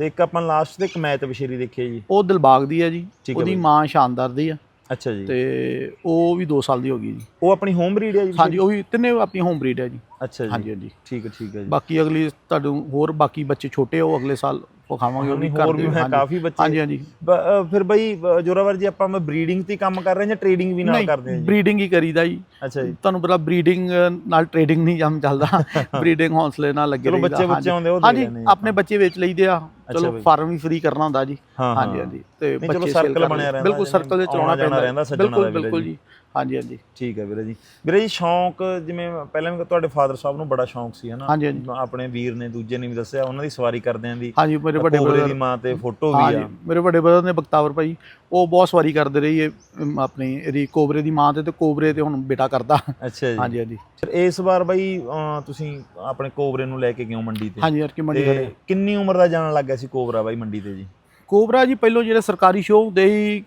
ਤੇ ਇੱਕ ਆਪਾਂ ਲਾਸਟ ਤੇ ਇੱਕ ਮੈਚ ਬਸ਼ੇਰੀ ਦੇਖੀ ਜੀ। ਉਹ ਦਿਲਬਾਗ ਦੀ ਹੈ ਜੀ। ਉਹਦੀ। ਮਾਂ ਸ਼ਾਨਦਾਰ ਦੀ ਆ। ਅੱਛਾ ਜੀ। ਤੇ ਉਹ ਵੀ 2 ਸਾਲ ਦੀ ਹੋ ਗਈ ਜੀ। ਉਹ ਆਪਣੀ ਹੋਮ ਬਰੀਡ ਹੈ ਜੀ ਹਾਂਜੀ ਉਹ ਵੀ ਤਿੰਨੇ ਆਪਣੀ ਹੋਮ ਬਰੀਡ ਹੈ ਜੀ। ਅੱਛਾ ਜੀ ਹਾਂਜੀ। ਹਾਂਜੀ। ਠੀਕ ਹੈ ਠੀਕ ਹੈ ਜੀ। ਬਾਕੀ ਅਗਲੀ ਤੁਹਾਨੂੰ ਹੋਰ ਬਾਕੀ ਬੱਚੇ ਛੋਟੇ ਆ, ਉਹ ਅਗਲੇ ਸਾਲ ਵਿਖਾਵਾਂਗੇ ਉਹ ਵੀ ਹੋਰ ਵੀ ਹੈ। ਹਾਂਜੀ। ਕਾਫੀ ਬੱਚੇ। ਹਾਂਜੀ ਹਾਂਜੀ। ਬ- ਅ, ਫਿਰ ਬਈ ਅ, ਜੋਰਾਵਰ ਜੀ ਆਪਾਂ ਬਰੀਡਿੰਗ ਤੇ ਹੀ ਕੰਮ ਕਰ ਰਹੇ ਹਾਂ ਜਾਂ ਟ੍ਰੇਡਿੰਗ ਵੀ ਨਾਲ ਕਰਦੇ ਹਾਂ ਜੀ? ਬਰੀਡਿੰਗ ਹੀ ਕਰੀਦਾ ਜੀ। ਅੱਛਾ ਜੀ। ਤੁਹਾਨੂੰ ਪਤਾ ਬਰੀਡਿੰਗ ਨਾਲ ਟ੍ਰੇਡਿੰਗ ਨਹੀਂ ਜਮ ਚੱਲਦਾ। ਬਰੀਡਿੰਗ ਹੌਸਲੇ ਨਾਲ ਲੱਗੇ ਚਲੋ ਰਹੀਦਾ, ਬੱਚੇ- ਹਾਂਜੀ। ਬੱਚੇ ਆਉਂਦੇ ਉਹ ਦੇ ਹਾਂਜੀ ਲੈਣੇ ਆਪਣੇ ਬੱਚੇ ਵੇਚ ਲਈਦੇ ਆ। ਚਲੋ ਬਈ। ਫਾਰਮ ਵੀ ਫ੍ਰੀ ਕਰਨਾ ਹੁੰਦਾ ਜੀ। ਹਾਂ ਹਾਂਜੀ ਹਾਂਜੀ। ਤੇ ਨਹੀਂ, ਚਲੋ ਬੱਚੇ circle ਕਰ ਬਣਿਆ। ਰਹਿੰਦਾ, ਬਿਲਕੁਲ ਸਰਕਲ ਦੇ ਚਲਾਉਣਾ ਜਾਣਾ ਪੈਂਦਾ। ਰਹਿੰਦਾ, ਸੱਜਣਾ ਬਿਲਕੁਲ ਬਿਲਕੁਲ ਜੀ। ਹਾਂਜੀ ਹਾਂਜੀ। ਠੀਕ ਹੈ ਵੀਰੇ ਜੀ। ਵੀਰੇ ਜੀ ਸ਼ੌਂਕ ਜਿਵੇਂ ਪਹਿਲਾਂ ਵੀ ਤੁਹਾਡੇ ਫਾਦਰ ਸਾਹਿਬ ਨੂੰ ਬੜਾ ਸ਼ੌਂਕ ਸੀ ਹਨਾ? ਹਾਂਜੀ, ਹਾਂਜੀ। ਆਪਣੇ ਵੀਰ ਨੇ ਦੂਜੇ ਨੇ ਵੀ ਦੱਸਿਆ ਉਹਨਾਂ ਦੀ ਸਵਾਰੀ ਕਰਦਿਆਂ ਦੀ ਹਾਂਜੀ ਮੇਰੇ ਵੱਡੇ ਕੋਬਰੇ ਦੀ ਬ੍ਰਦਰ ਮਾਂ ਤੇ ਫੋਟੋ ਵੀ ਹਾਂਜੀ ਆ ਮੇਰੇ ਵੱਡੇ ਬ੍ਰਦਰ ਨੇ ਬਖਤਾਵਰ ਭਾਈ ਉਹ ਬਹੁਤ ਸਵਾਰੀ ਕਰਦੇ ਰਹੀ ਹੈ ਆਪਣੀ ਇਹਦੀ ਕੋਬਰੇ ਦੀ ਮਾਂ ਤੇ ਤੇ ਕੋਬਰੇ ਤੇ ਹੁਣ ਬੇਟਾ ਕਰਦਾ। ਅੱਛਾ ਜੀ। ਹਾਂਜੀ ਹਾਂਜੀ। ਫਿਰ ਇਸ ਵਾਰ ਬਈ ਤੁਸੀਂ ਆਪਣੇ ਕੋਬਰੇ ਨੂੰ ਲੈ ਕੇ ਗਏ ਹੋ ਮੰਡੀ ਤੇ? ਹਾਂਜੀ ਅਰਕੀ ਮੰਡੀ ਤੇ ਕਿੰਨੀ ਉਮਰ ਦਾ ਜਾਣ ਲੱਗ ਗਿਆ ਸੀ ਕੋਬਰਾ ਬਾਈ ਮੰਡੀ ਤੇ ਜੀ? ਕੋਬਰਾ ਜੀ ਪਹਿਲੋਂ ਜਿਹੜੇ ਸਰਕਾਰੀ ਸ਼ੋਅ ਹੁੰਦੇ ਸੀ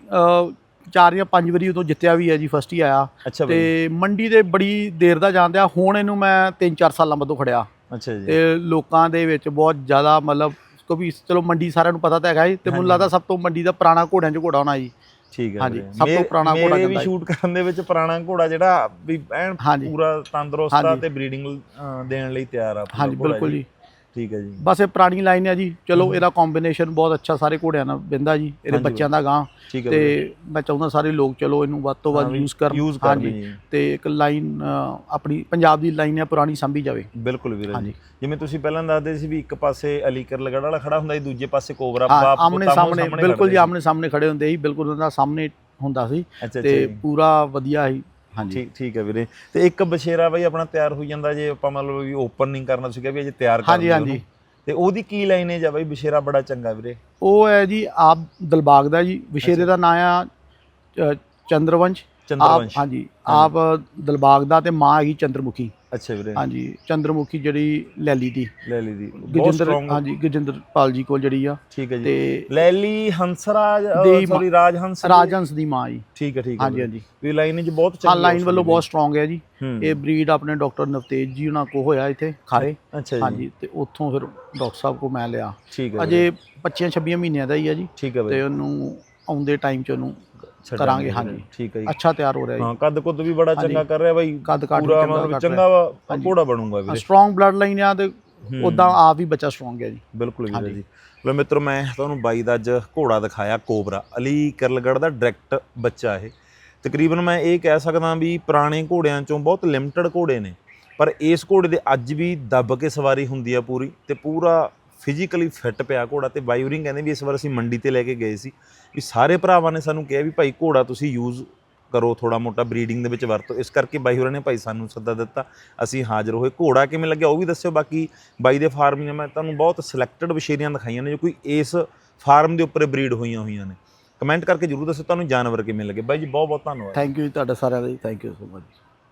ਚਾਰ ਜਾਂ ਪੰਜ ਵਾਰੀ ਉਦੋਂ ਜਿੱਤਿਆ ਵੀ ਹੈ ਜੀ ਫਸਟ ਹੀ ਆਇਆ ਅੱਛਾ ਤੇ ਮੰਡੀ ਦੇ ਬੜੀ ਦੇਰ ਦਾ ਜਾਂਦਿਆ ਹੁਣ ਇਹਨੂੰ ਮੈਂ 3-4 ਸਾਲਾਂ ਬਾਅਦੋਂ ਖੜਿਆ ਅੱਛਾ ਜੀ ਤੇ ਲੋਕਾਂ ਦੇ ਵਿੱਚ ਬਹੁਤ ਜ਼ਿਆਦਾ ਮਤਲਬ ਕਿਉਂਕਿ ਚਲੋ ਮੰਡੀ ਸਾਰਿਆਂ ਨੂੰ ਪਤਾ ਤਾਂ ਹੈਗਾ ਜੀ ਤੇ ਮੈਨੂੰ। ਲੱਗਦਾ ਸਭ ਤੋਂ ਮੰਡੀ ਦਾ ਪੁਰਾਣਾ ਘੋੜਿਆਂ 'ਚ ਘੋੜਾ ਹੋਣਾ ਜੀ ਠੀਕ ਹੈ ਹਾਂਜੀ। ਸਭ ਤੋਂ ਪੁਰਾਣਾ ਘੋੜਾ ਵੀ ਜਾਂਦਾ ਹੈ। ਸ਼ੂਟ ਕਰਨ ਦੇ ਵਿੱਚ ਪੁਰਾਣਾ ਘੋੜਾ ਜਿਹੜਾ ਵੀ ਐਨ ਪੂਰਾ ਤੰਦਰੁਸਤ ਆ। ਤੇ ਬਰੀਡਿੰਗ ਦੇਣ ਲਈ ਤਿਆਰ ਆ ਹਾਂਜੀ ਬਿਲਕੁਲ ਜੀ ਠੀਕ ਹੈ ਜੀ। ਬਸ ਇਹ ਪੁਰਾਣੀ ਲਾਈਨ ਹੈ ਜੀ। ਚਲੋ। ਇਹਦਾ ਕੰਬੀਨੇਸ਼ਨ ਬਹੁਤ ਅੱਛਾ ਸਾਰੇ ਘੋੜਿਆਂ ਨਾਲ ਬਿੰਦਾ ਜੀ ਇਹਦੇ ਬੱਚਿਆਂ ਦਾ ਗਾਂ ਤੇ ਮੈਂ ਚਾਹੁੰਦਾ ਸਾਰੇ ਲੋਕ ਚਲੋ ਇਹਨੂੰ ਵੱਧ ਤੋਂ ਵੱਧ ਯੂਜ਼ ਕਰਨ। ਯੂਜ਼ ਕਰਨ ਜੀ। ਤੇ ਇੱਕ ਲਾਈਨ ਆਪਣੀ ਪੰਜਾਬ ਦੀ ਲਾਈਨ ਹੈ ਪੁਰਾਣੀ ਸੰਭੀ ਜਾਵੇ। ਬਿਲਕੁਲ ਵੀਰੇ ਜੀ। ਜਿਵੇਂ ਤੁਸੀਂ ਪਹਿਲਾਂ ਦੱਸਦੇ ਸੀ ਵੀ ਇੱਕ ਪਾਸੇ ਅਲੀਕਰ ਲਗੜ ਵਾਲਾ ਖੜਾ ਹੁੰਦਾ ਸੀ ਦੂਜੇ ਪਾਸੇ ਕੋਬਰਾ ਬਾਪ ਪੁੱਤ ਸਾਹਮਣੇ ਬਿਲਕੁਲ ਜੀ ਸੀ। ਆਮਣੇ ਸਾਹਮਣੇ ਖੜੇ ਹੁੰਦੇ ਸੀ ਬਿਲਕੁਲ ਉਹਨਾਂ ਦਾ ਸਾਹਮਣੇ ਹੁੰਦਾ ਸੀ। ਤੇ। ਪੂਰਾ ਵਧੀਆ ਸੀ। ਠੀਕ ਠੀਕ ਹੈ ਵੀਰੇ। ਤੇ ਇੱਕ ਬਸ਼ੇਰਾ ਬਾਈ ਆਪਣਾ ਤਿਆਰ ਹੋਈ ਜਾਂਦਾ ਜੇ ਆਪਾਂ ਮਤਲਬ ਵੀ ਓਪਨ ਨਹੀਂ ਕਰਨਾ ਤੁਸੀਂ ਕਿਹਾ ਵੀ ਅਜੇ ਤਿਆਰ ਕਰ ਹਾਂਜੀ ਹਾਂਜੀ। ਤੇ ਉਹਦੀ ਕੀ ਲਾਈਨੇਜ ਆ ਬਾਈ ਬਸ਼ੇਰਾ ਬੜਾ ਚੰਗਾ ਵੀਰੇ? ਉਹ ਹੈ ਜੀ ਆਪ ਦਿਲਬਾਗ ਦਾ ਜੀ ਵਿਸ਼ੇਰੇ ਦਾ ਨਾਂ ਆ ਚੰਦਰਵੰਸ਼। ਚੰਦਰਵੰਸ਼। ਹਾਂਜੀ। ਆਪ ਦਿਲਬਾਗ ਦਾ ਤੇ ਮਾਂ ਹੈਗੀ ਚੰਦਰਮੁਖੀ। ਅੱਛਾ ਵੀਰੇ। ਹਾਂਜੀ ਚੰਦਰਮੁਖੀ ਜਿਹੜੀ ਲੈਲੀ ਦੀ। ਲੈ ਲਈ ਦੀ ਬਹੁਤ ਗਜਿੰਦਰ ਹਾਂਜੀ ਗਜਿੰਦਰ ਪਾਲ ਜੀ ਕੋਲ ਜਿਹੜੀ ਆ ਠੀਕ ਹੈ ਜੀ। ਤੇ ਲੈਲੀ ਹੰਸਰਾਜ ਸੌਰੀ ਰਾਜ ਹੰਸ ਰਾਜਹੰਸ ਦੀ। ਮਾਂ ਜੀ। ਠੀਕ ਹੈ ਠੀਕ ਹੈ ਹਾਂਜੀ। ਹਾਂਜੀ। ਵੀ ਲਾਈਨੇਜ ਬਹੁਤ ਹਾਂ ਚੰਗੀ ਲਾਈਨ ਵੱਲੋਂ ਬਹੁਤ ਸਟਰੋਂਗ ਹੈ ਜੀ। ਹੂੰ। ਇਹ ਬਰੀਡ ਆਪਣੇ ਡਾਕਟਰ ਨਵਤੇਜ ਜੀ ਉਹਨਾਂ ਕੋ ਹੋਇਆ ਇੱਥੇ ਖਾਰੇ। ਅੱਛਾ ਜੀ। ਹਾਂਜੀ ਤੇ ਉੱਥੋਂ ਫਿਰ ਡਾਕਟਰ ਸਾਹਿਬ ਕੋ ਮੈਂ ਲਿਆ। ਠੀਕ ਹੈ ਅਜੇ 25 26 ਮਹੀਨਿਆਂ ਦਾ ਹੀ ਹੈ ਜੀ। ਠੀਕ ਹੈ ਤੇ ਉਹਨੂੰ ਆਉਂਦੇ ਟਾਈਮ ਚ ਉਹਨੂੰ ਕਰਾਂਗੇ। ਹਾਂਜੀ। ਠੀਕ ਹੈ ਜੀ ਅੱਛਾ ਤਿਆਰ ਹੋ ਰਿਹਾ ਜੀ ਹਾਂ ਕੱਦ ਕੁੱਦ ਵੀ ਬੜਾ। ਚੰਗਾ ਕਰ ਰਿਹਾ ਬਾਈ ਕੱਦ ਵੀ ਪੂਰਾ ਮਤਲਬ ਕੱਟ ਚੰਗਾ ਹਾਂਜੀ। ਘੋੜਾ ਬਣੂਗਾ ਵੀਰੇ ਸਟਰੋਂਗ ਬਲੱਡ ਲਾਈਨ ਆ ਤੇ। ਉਦਾਂ ਆਪ ਹੀ ਬੱਚਾ ਸਟਰੋਂਗ ਹੈ ਜੀ ਬਿਲਕੁਲ ਵੀਰੇ। ਜੀ ਲੋ ਮਿੱਤਰੋ ਮੈਂ ਤੁਹਾਨੂੰ ਬਾਈ ਦਾ ਅੱਜ ਘੋੜਾ ਦਿਖਾਇਆ ਕੋਬਰਾ ਅਲੀ ਕਰਲਗੜ ਦਾ ਡਾਇਰੈਕਟ ਬੱਚਾ ਇਹ ਤਕਰੀਬਨ ਮੈਂ ਇਹ ਕਹਿ ਸਕਦਾ ਵੀ ਪੁਰਾਣੇ ਘੋੜਿਆਂ ਚੋਂ ਬਹੁਤ ਲਿਮਟਿਡ ਘੋੜੇ ਨੇ ਪਰ ਇਸ ਘੋੜੇ ਦੇ ਅੱਜ ਵੀ ਦੱਬ ਕੇ ਸਵਾਰੀ ਹੁੰਦੀ ਆ ਪੂਰੀ ਤੇ ਪੂਰਾ ਫਿਜ਼ੀਕਲੀ ਫਿੱਟ ਪਿਆ ਘੋੜਾ ਤੇ ਬਾਈ ਹੋਰਿੰਗ ਕਹਿੰਦੇ ਵੀ ਇਸ ਵਾਰ ਅਸੀਂ ਮੰਡੀ ਤੇ ਲੈ ਕੇ ਗਏ ਸੀ। ਵੀ ਸਾਰੇ ਭਰਾਵਾਂ ਨੇ ਸਾਨੂੰ ਕਿਹਾ ਵੀ ਭਾਈ ਘੋੜਾ ਤੁਸੀਂ ਯੂਜ਼ ਕਰੋ ਥੋੜਾ ਮੋਟਾ ਬਰੀਡਿੰਗ ਦੇ ਵਿੱਚ ਵਰਤੋ। ਇਸ ਕਰਕੇ ਬਾਈ ਹੋਰਾਂ ਨੇ ਭਾਈ ਸਾਨੂੰ ਸੱਦਾ ਦਿੱਤਾ, ਅਸੀਂ ਹਾਜ਼ਰ ਹੋਏ। ਘੋੜਾ ਕਿਵੇਂ ਲੱਗਿਆ ਉਹ ਵੀ ਦੱਸਿਓ, ਬਾਕੀ ਬਾਈ ਦੇ ਫਾਰਮ ਨੇ ਮੈਂ ਤੁਹਾਨੂੰ ਬਹੁਤ ਸਿਲੈਕਟਡ ਵਿਸ਼ੇਰੀਆਂ ਦਿਖਾਈਆਂ ਨੇ, ਜੋ ਕੋਈ ਇਸ ਫਾਰਮ ਦੇ ਉੱਪਰ ਬਰੀਡ ਹੋਈਆਂ ਹੋਈਆਂ ਨੇ। ਕਮੈਂਟ ਕਰਕੇ ਜਰੂਰ ਦੱਸੋ ਤੁਹਾਨੂੰ ਜਾਨਵਰ ਕਿਵੇਂ ਲੱਗੇ। ਬਾਈ ਜੀ ਬਹੁਤ ਬਹੁਤ ਧੰਨਵਾਦ। ਥੈਂਕ ਯੂ ਜੀ, ਤੁਹਾਡਾ ਸਾਰਿਆਂ ਦਾ ਜੀ ਥੈਂਕ ਯੂ ਸੋ ਮਚ